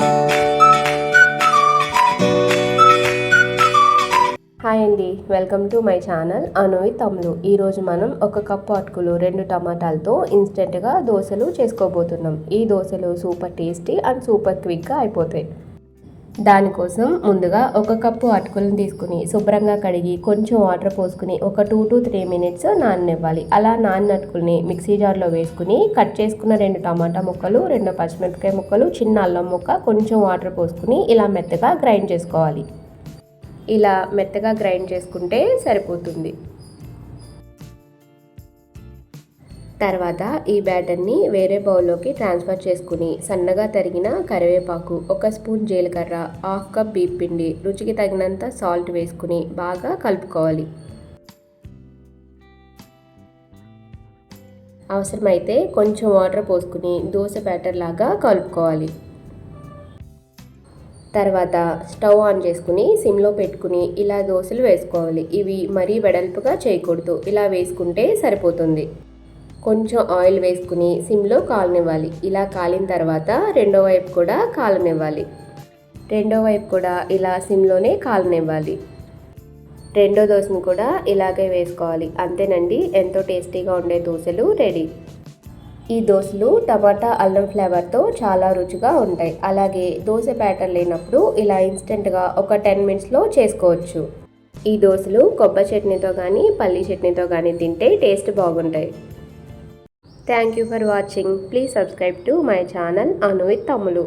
Hi అండి welcome to my channel Anuvi తమ్ముడు. ఈరోజు మనం ఒక కప్పు అటుకులు రెండు టమాటాలతో ఇన్స్టెంట్గా దోశలు చేసుకోబోతున్నాం. ఈ దోశలు సూపర్ టేస్టీ అండ్ సూపర్ క్విక్గా అయిపోతాయి. దానికోసం ముందుగా ఒక కప్పు అటుకులను తీసుకుని శుభ్రంగా కడిగి కొంచెం వాటర్ పోసుకుని ఒక టూ టు త్రీ మినిట్స్ నాననివ్వాలి. అలా నాన్న అటుకుల్ని మిక్సీ జార్లో వేసుకుని కట్ చేసుకున్న రెండు టమాటా ముక్కలు రెండు పచ్చిమిరపకాయ ముక్కలు చిన్న అల్లం ముక్క కొంచెం వాటర్ పోసుకుని ఇలా మెత్తగా గ్రైండ్ చేసుకోవాలి. ఇలా మెత్తగా గ్రైండ్ చేసుకుంటే సరిపోతుంది. తర్వాత ఈ బ్యాటర్ని వేరే బౌల్లోకి ట్రాన్స్ఫర్ చేసుకుని సన్నగా తరిగిన కరివేపాకు ఒక స్పూన్ జీలకర్ర హాఫ్ కప్ బీప్ పిండి రుచికి తగినంత సాల్ట్ వేసుకుని బాగా కలుపుకోవాలి. అవసరమైతే కొంచెం వాటర్ పోసుకుని దోశ బ్యాటర్ లాగా కలుపుకోవాలి. తర్వాత స్టవ్ ఆన్ చేసుకుని సిమ్లో పెట్టుకుని ఇలా దోశలు వేసుకోవాలి. ఇవి మరీ వెడల్పుగా చేయకూడదు. ఇలా వేసుకుంటే సరిపోతుంది. కొంచెం ఆయిల్ వేసుకుని సిమ్లో కాలనివ్వాలి. ఇలా కాలిన తర్వాత రెండో వైపు కూడా కాలనివ్వాలి. రెండో వైపు కూడా ఇలా సిమ్లోనే కాలనివ్వాలి. రెండో దోశను కూడా ఇలాగే వేసుకోవాలి. అంతేనండి ఎంతో టేస్టీగా ఉండే దోశలు రెడీ. ఈ దోశలు టమాటా అల్లం ఫ్లేవర్తో చాలా రుచిగా ఉంటాయి. అలాగే దోశ బ్యాటర్ లేనప్పుడు ఇలా ఇన్స్టెంట్గా ఒక టెన్ మినిట్స్లో చేసుకోవచ్చు. ఈ దోశలు కొబ్బరి చట్నీతో కానీ పల్లీ చట్నీతో కానీ తింటే టేస్ట్ బాగుంటాయి. Thank you for watching please subscribe to my channel Anuvith తమ్ములు